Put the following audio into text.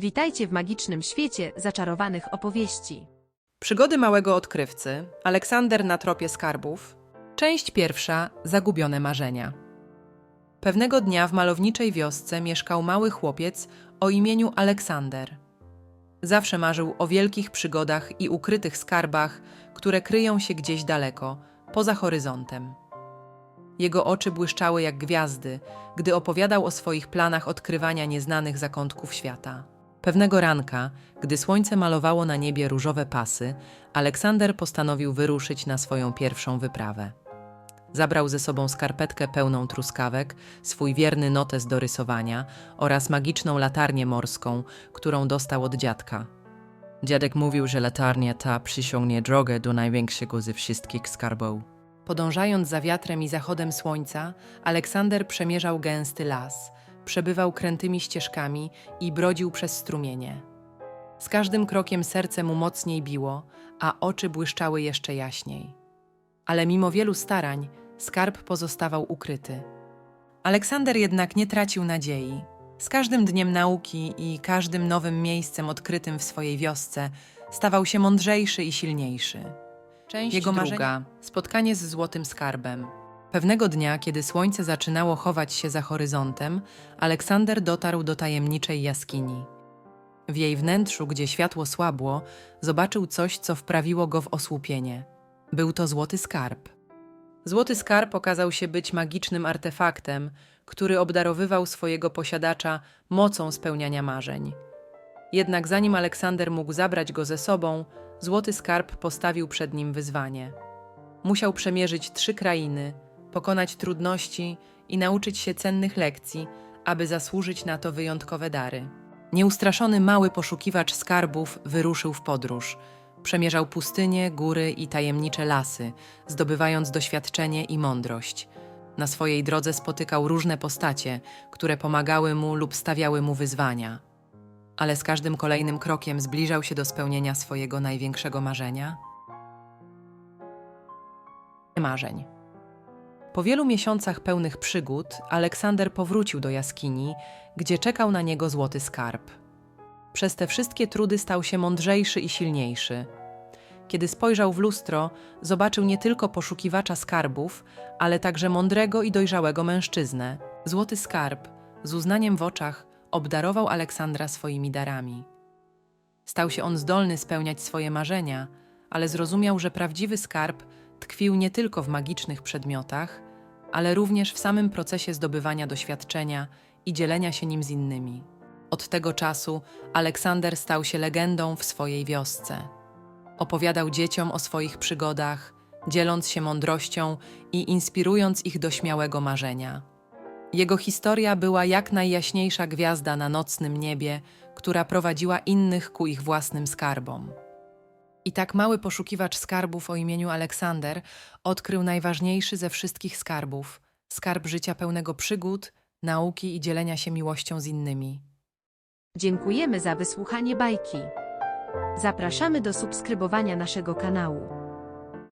Witajcie w magicznym świecie zaczarowanych opowieści. Przygody małego odkrywcy, Aleksander na tropie skarbów. Część pierwsza Zagubione marzenia. Pewnego dnia w malowniczej wiosce mieszkał mały chłopiec o imieniu Aleksander. Zawsze marzył o wielkich przygodach i ukrytych skarbach, które kryją się gdzieś daleko, poza horyzontem. Jego oczy błyszczały jak gwiazdy, gdy opowiadał o swoich planach odkrywania nieznanych zakątków świata. Pewnego ranka, gdy słońce malowało na niebie różowe pasy, Aleksander postanowił wyruszyć na swoją pierwszą wyprawę. Zabrał ze sobą skarpetkę pełną truskawek, swój wierny notes do rysowania oraz magiczną latarnię morską, którą dostał od dziadka. Dziadek mówił, że latarnia ta przyciągnie drogę do największego ze wszystkich skarbów. Podążając za wiatrem i zachodem słońca, Aleksander przemierzał gęsty las, przebywał krętymi ścieżkami i brodził przez strumienie. Z każdym krokiem serce mu mocniej biło, a oczy błyszczały jeszcze jaśniej. Ale mimo wielu starań, skarb pozostawał ukryty. Aleksander jednak nie tracił nadziei. Z każdym dniem nauki i każdym nowym miejscem odkrytym w swojej wiosce stawał się mądrzejszy i silniejszy. Część Jego druga. marzenia spotkanie z złotym skarbem. Pewnego dnia, kiedy słońce zaczynało chować się za horyzontem, Aleksander dotarł do tajemniczej jaskini. W jej wnętrzu, gdzie światło słabło, zobaczył coś, co wprawiło go w osłupienie. Był to złoty skarb. Złoty skarb okazał się być magicznym artefaktem, który obdarowywał swojego posiadacza mocą spełniania marzeń. Jednak zanim Aleksander mógł zabrać go ze sobą, złoty skarb postawił przed nim wyzwanie. Musiał przemierzyć trzy krainy, pokonać trudności i nauczyć się cennych lekcji, aby zasłużyć na to wyjątkowe dary. Nieustraszony mały poszukiwacz skarbów wyruszył w podróż. Przemierzał pustynie, góry i tajemnicze lasy, zdobywając doświadczenie i mądrość. Na swojej drodze spotykał różne postacie, które pomagały mu lub stawiały mu wyzwania. Ale z każdym kolejnym krokiem zbliżał się do spełnienia swojego największego marzenia marzeń. Po wielu miesiącach pełnych przygód, Aleksander powrócił do jaskini, gdzie czekał na niego złoty skarb. Przez te wszystkie trudy stał się mądrzejszy i silniejszy. Kiedy spojrzał w lustro, zobaczył nie tylko poszukiwacza skarbów, ale także mądrego i dojrzałego mężczyznę. Złoty skarb, z uznaniem w oczach, obdarował Aleksandra swoimi darami. Stał się on zdolny spełniać swoje marzenia, ale zrozumiał, że prawdziwy skarb tkwił nie tylko w magicznych przedmiotach, ale również w samym procesie zdobywania doświadczenia i dzielenia się nim z innymi. Od tego czasu Aleksander stał się legendą w swojej wiosce. Opowiadał dzieciom o swoich przygodach, dzieląc się mądrością i inspirując ich do śmiałego marzenia. Jego historia była jak najjaśniejsza gwiazda na nocnym niebie, która prowadziła innych ku ich własnym skarbom. I tak mały poszukiwacz skarbów o imieniu Aleksander odkrył najważniejszy ze wszystkich skarbów skarb życia pełnego przygód, nauki i dzielenia się miłością z innymi. Dziękujemy za wysłuchanie bajki. Zapraszamy do subskrybowania naszego kanału.